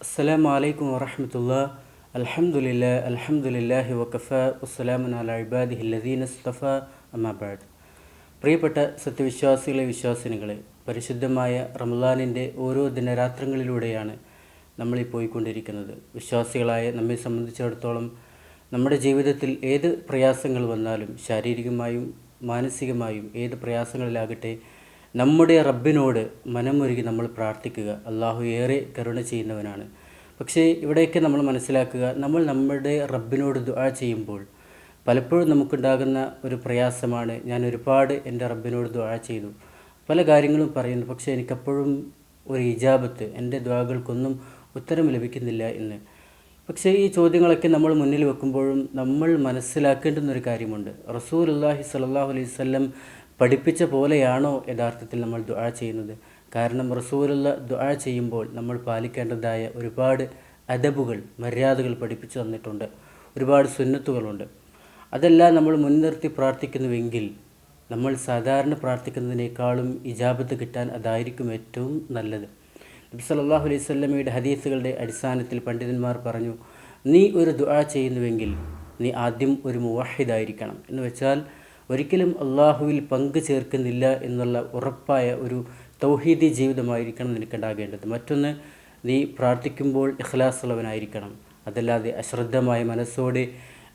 അസ്സലാമു അലൈക്കും വറഹമത്തുള്ള. അൽഹംദുലില്ല അൽഹംദുലില്ലാഹി വക്കഫ വസ്സലാമു അല ഇബാദിഹി ലദീന സ്തഫ അമ്മാബാദ് പ്രിയപ്പെട്ട സത്യവിശ്വാസികളെ വിശ്വാസിനികളെ പരിശുദ്ധമായ റംലാനിന്റെ ഓരോ ദിനരാത്രങ്ങളിലൂടെയാണ് നമ്മൾ ഈ പോയിക്കൊണ്ടിരിക്കുന്നത്. വിശ്വാസികളായ നമ്മെ സംബന്ധിച്ചിടത്തോളം നമ്മുടെ ജീവിതത്തിൽ ഏത് പ്രയാസങ്ങൾ വന്നാലും ശാരീരികമായും മാനസികമായും ഏത് പ്രയാസങ്ങളിലാകട്ടെ നമ്മുടെ റബ്ബിനോട് മനമൊരുകി നമ്മൾ പ്രാർത്ഥിക്കുക. അള്ളാഹു ഏറെ കരുണ ചെയ്യുന്നവനാണ്. പക്ഷേ ഇവിടെയൊക്കെ നമ്മൾ മനസ്സിലാക്കുക നമ്മൾ നമ്മുടെ റബ്ബിനോട് ദുആ ചെയ്യുമ്പോൾ പലപ്പോഴും നമുക്കുണ്ടാകുന്ന ഒരു പ്രയാസമാണ്. ഞാൻ ഒരുപാട് എന്റെ റബ്ബിനോട് ദുആ ചെയ്തു. പല കാര്യങ്ങളും പറയുന്നു. പക്ഷേ എനിക്കപ്പോഴും ഒരു ഇജാബത്ത് എന്റെ ദ്വാകൾക്കൊന്നും ഉത്തരം ലഭിക്കുന്നില്ല എന്ന്. പക്ഷേ ഈ ചോദ്യങ്ങളൊക്കെ നമ്മൾ മുന്നിൽ വെക്കുമ്പോഴും നമ്മൾ മനസ്സിലാക്കേണ്ടുന്ന ഒരു കാര്യമുണ്ട്. റസൂൽ അള്ളാഹി സലാഹു അലൈഹി വല്ലം പഠിപ്പിച്ച പോലെയാണോ യഥാർത്ഥത്തിൽ നമ്മൾ ദുആ ചെയ്യുന്നത്? കാരണം റസൂലുള്ള ദുആ ചെയ്യുമ്പോൾ നമ്മൾ പാലിക്കേണ്ടതായ ഒരുപാട് അദബുകൾ മര്യാദകൾ പഠിപ്പിച്ചു തന്നിട്ടുണ്ട്. ഒരുപാട് സുന്നത്തുകളുണ്ട്. അതെല്ലാം നമ്മൾ മുൻനിർത്തി പ്രാർത്ഥിക്കുന്നുവെങ്കിൽ നമ്മൾ സാധാരണ പ്രാർത്ഥിക്കുന്നതിനേക്കാളും ഇജാബത്ത് കിട്ടാൻ അതായിരിക്കും ഏറ്റവും നല്ലത്. നബി സല്ലല്ലാഹു അലൈഹി സ്വല്ലമയുടെ ഹദീസുകളുടെ അടിസ്ഥാനത്തിൽ പണ്ഡിതന്മാർ പറഞ്ഞു നീ ഒരു ദുആ ചെയ്യുന്നുവെങ്കിൽ നീ ആദ്യം ഒരു മുവാഹിദായിരിക്കണം. എന്ന് വെച്ചാൽ ഒരിക്കലും അള്ളാഹുവിൽ പങ്കു ചേർക്കുന്നില്ല എന്നുള്ള ഉറപ്പായ ഒരു തൗഹീദി ജീവിതമായിരിക്കണം നിനക്കുണ്ടാകേണ്ടത്. മറ്റൊന്ന് നീ പ്രാർത്ഥിക്കുമ്പോൾ ഇഖ്ലാസ് ഉള്ളവനായിരിക്കണം അതല്ലാതെ അശ്രദ്ധമായ മനസ്സോടെ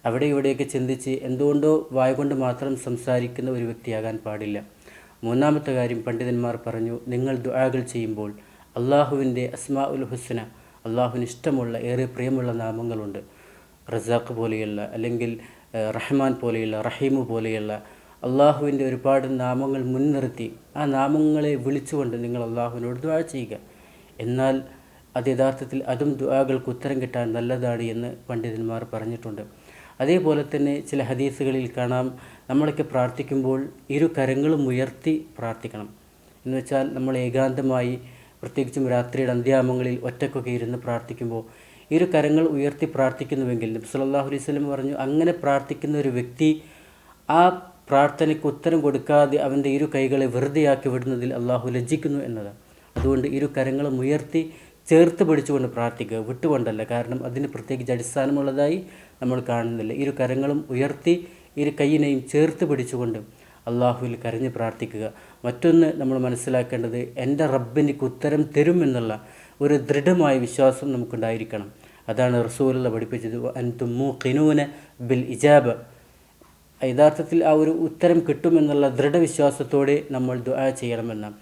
അവിടെ ഇവിടെയൊക്കെ ചിന്തിച്ച് എന്തുകൊണ്ടോ വായ കൊണ്ട് മാത്രം സംസാരിക്കുന്ന ഒരു വ്യക്തിയാകാൻ പാടില്ല. മൂന്നാമത്തെ കാര്യം പണ്ഡിതന്മാർ പറഞ്ഞു നിങ്ങൾ ദുആകൾ ചെയ്യുമ്പോൾ അള്ളാഹുവിന്റെ അസ്മാ ഉൽ ഹുസ്ന അള്ളാഹുവിന് ഇഷ്ടമുള്ള ഏറെ പ്രിയമുള്ള നാമങ്ങളുണ്ട്. റസാഖ് പോലെയുള്ള അല്ലെങ്കിൽ റഹ്മാൻ പോലെയുള്ള റഹീമു പോലെയുള്ള അള്ളാഹുവിന്റെ ഒരുപാട് നാമങ്ങൾ മുൻനിർത്തി ആ നാമങ്ങളെ വിളിച്ചുകൊണ്ട് നിങ്ങൾ അള്ളാഹുവിനോട് ദുആ ചെയ്യുക. എന്നാൽ അത് യഥാർത്ഥത്തിൽ അതും ദുആകൾക്ക് ഉത്തരം കിട്ടാൻ നല്ലതാണ് എന്ന് പണ്ഡിതന്മാർ പറഞ്ഞിട്ടുണ്ട്. അതേപോലെ തന്നെ ചില ഹദീസുകളിൽ കാണാം നമ്മളൊക്കെ പ്രാർത്ഥിക്കുമ്പോൾ ഇരു കരങ്ങളും ഉയർത്തി പ്രാർത്ഥിക്കണം. എന്ന് വെച്ചാൽ നമ്മൾ ഏകാന്തമായി പ്രത്യേകിച്ചും രാത്രിയുടെ അന്ത്യാമങ്ങളിൽ ഒറ്റക്കൊക്കെ ഇരുന്ന് പ്രാർത്ഥിക്കുമ്പോൾ ഇരു കരങ്ങൾ ഉയർത്തി പ്രാർത്ഥിക്കുന്നുവെങ്കിൽ നബി സല്ലല്ലാഹു അലൈഹി വസല്ലം പറഞ്ഞു അങ്ങനെ പ്രാർത്ഥിക്കുന്ന ഒരു വ്യക്തി ആ പ്രാർത്ഥനയ്ക്ക് ഉത്തരം കൊടുക്കാതെ അവന്റെ ഇരു കൈകളെ വെറുതെയാക്കി വിടുന്നതിൽ അള്ളാഹു ലജ്ജിക്കുന്നു എന്നതാണ്. അതുകൊണ്ട് ഇരു കരങ്ങളും ഉയർത്തി ചേർത്ത് പിടിച്ചുകൊണ്ട് പ്രാർത്ഥിക്കുക വിട്ടുകൊണ്ടല്ല. കാരണം അതിന് പ്രത്യേകിച്ച് അടിസ്ഥാനമുള്ളതായി നമ്മൾ കാണുന്നില്ല. ഇരു കരങ്ങളും ഉയർത്തി ഇരു കൈയിനെയും ചേർത്ത് പിടിച്ചുകൊണ്ട് അള്ളാഹുവിൽ കരഞ്ഞ് പ്രാർത്ഥിക്കുക. മറ്റൊന്ന് നമ്മൾ മനസ്സിലാക്കേണ്ടത് എന്റെ റബ്ബിനിക്ക് ഉത്തരം തരുമെന്നുള്ള ഒരു ദൃഢമായ വിശ്വാസം നമുക്കുണ്ടായിരിക്കണം. അതാണ് റസൂലുള്ള പഠിപ്പിച്ചത്. അൻതുമു കിനൂന ബിൽ ഇജാബ്. യഥാർത്ഥത്തിൽ ആ ഒരു ഉത്തരം കിട്ടുമെന്നുള്ള ദൃഢവിശ്വാസത്തോടെ നമ്മൾ ദുആ ചെയ്യണമെന്നാണ്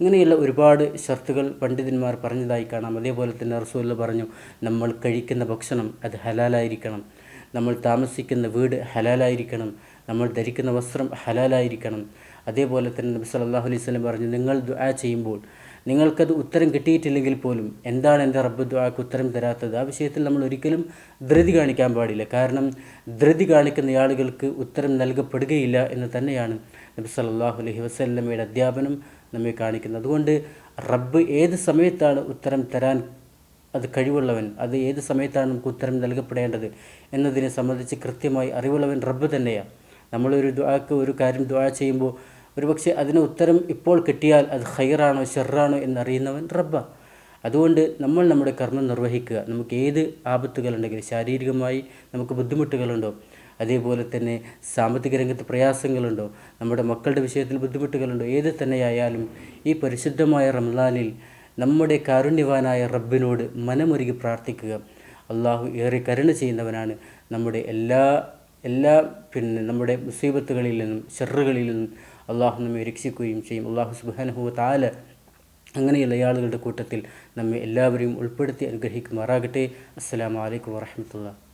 ഇങ്ങനെയുള്ള ഒരുപാട് ഷർത്തുകൾ പണ്ഡിതന്മാർ പറഞ്ഞതായി കാണാം. അതേപോലെ തന്നെ റസൂൽ പറഞ്ഞു നമ്മൾ കഴിക്കുന്ന ഭക്ഷണം അത് ഹലാലായിരിക്കണം. നമ്മൾ താമസിക്കുന്ന വീട് ഹലാലായിരിക്കണം. നമ്മൾ ധരിക്കുന്ന വസ്ത്രം ഹലാലായിരിക്കണം. അതേപോലെ തന്നെ നബി സല്ലല്ലാഹു അലൈഹി വസല്ലം പറഞ്ഞു നിങ്ങൾ ദുആ ചെയ്യുമ്പോൾ നിങ്ങൾക്കത് ഉത്തരം കിട്ടിയിട്ടില്ലെങ്കിൽ പോലും എന്താണ് എന്റെ റബ്ബ് ദുആക്ക് ഉത്തരം തരാത്തത്? ആ വിഷയത്തിൽ നമ്മൾ ഒരിക്കലും ധൃതി കാണിക്കാൻ പാടില്ല. കാരണം ധൃതി കാണിക്കുന്ന ആളുകൾക്ക് ഉത്തരം നൽകപ്പെടുകയില്ല എന്ന് തന്നെയാണ് നബി സല്ലല്ലാഹു അലൈഹി വസല്ലമയുടെ അധ്യാപനം നമ്മെ കാണിക്കുന്നത്. അതുകൊണ്ട് റബ്ബ് ഏത് സമയത്താണ് ഉത്തരം തരാൻ അത് കഴിവുള്ളവൻ അത് ഏത് സമയത്താണ് നമുക്ക് ഉത്തരം നൽകപ്പെടേണ്ടത് എന്നതിനെ സംബന്ധിച്ച് കൃത്യമായി അറിവുള്ളവൻ റബ്ബ് തന്നെയാണ് നമ്മളൊരു ദ്വാക്ക് ഒരു കാര്യം ദ്വാ ചെയ്യുമ്പോൾ ഒരുപക്ഷെ അതിന് ഉത്തരം ഇപ്പോൾ കിട്ടിയാൽ അത് ഹൈറാണോ ഷെറാണോ എന്നറിയുന്നവൻ റബ്ബ. അതുകൊണ്ട് നമ്മൾ നമ്മുടെ കർമ്മം നിർവഹിക്കുക. നമുക്ക് ഏത് ആപത്തുകളുണ്ടെങ്കിലും ശാരീരികമായി നമുക്ക് ബുദ്ധിമുട്ടുകളുണ്ടോ? അതേപോലെ തന്നെ സാമ്പത്തിക രംഗത്ത് പ്രയാസങ്ങളുണ്ടോ? നമ്മുടെ മക്കളുടെ വിഷയത്തിൽ ബുദ്ധിമുട്ടുകളുണ്ടോ? ഏത് തന്നെയായാലും ഈ പരിശുദ്ധമായ റംലാനിൽ നമ്മുടെ കാരുണ്യവാനായ റബ്ബിനോട് മനമൊരുകി പ്രാർത്ഥിക്കുക. അള്ളാഹു ഏറെ കരുണ ചെയ്യുന്നവനാണ് നമ്മുടെ എല്ലാ എല്ലാ പിന്നെ നമ്മുടെ മുസീബത്തുകളിൽ നിന്നും ഷെറുകളിൽ നിന്നും അള്ളാഹു നമ്മെ രക്ഷിക്കുകയും ചെയ്യും. അള്ളാഹു സുബാനഹു താല അങ്ങനെയുള്ള ആളുകളുടെ കൂട്ടത്തിൽ നമ്മെ എല്ലാവരെയും ഉൾപ്പെടുത്തി അനുഗ്രഹിക്കുമാറാകട്ടെ. അസ്സലാമലൈക്കും വാഹമത്തുള്ള